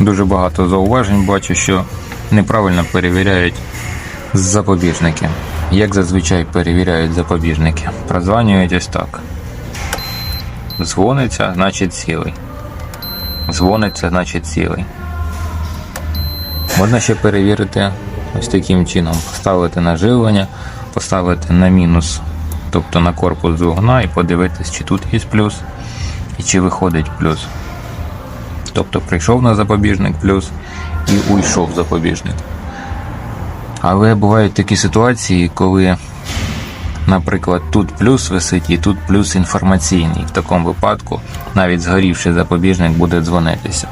Дуже багато зауважень бачу, що неправильно перевіряють запобіжники. Як зазвичай перевіряють запобіжники? Прозванюють ось так. Дзвониться, значить цілий. Дзвониться, значить цілий. Можна ще перевірити ось таким чином: поставити на живлення, поставити на мінус, тобто на корпус двигуна і подивитись, чи тут є плюс і чи виходить плюс. Тобто прийшов на запобіжник плюс і уйшов запобіжник. Але бувають такі ситуації, коли, наприклад, тут плюс висить і тут плюс інформаційний. В такому випадку навіть згорівший запобіжник буде дзвонитися.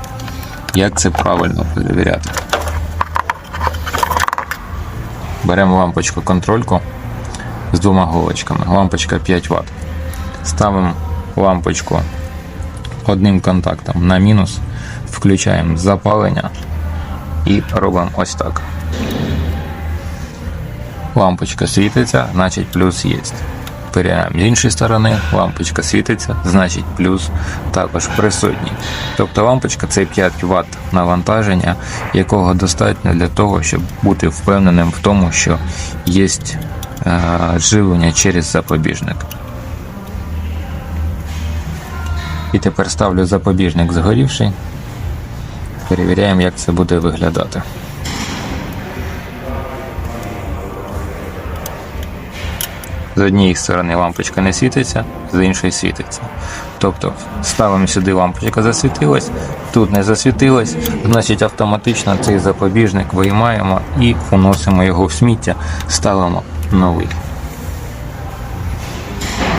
Як це правильно перевіряти? Беремо лампочку контрольку з двома голочками. Лампочка 5 Вт. Ставимо лампочку одним контактом на мінус, включаємо запалення і робимо ось так. Лампочка світиться, значить плюс є. Перевіряємо з іншої сторони, лампочка світиться, значить плюс також присутній. Тобто лампочка це 5 Вт навантаження, якого достатньо для того, щоб бути впевненим в тому, що є е, живлення через запобіжник. І тепер ставлю запобіжник згорівший. Перевіряємо, як це буде виглядати. З однієї сторони лампочка не світиться, з іншої світиться. Тобто ставимо сюди лампочка засвітилась, тут не засвітилась, значить автоматично цей запобіжник виймаємо і уносимо його в сміття, ставимо новий.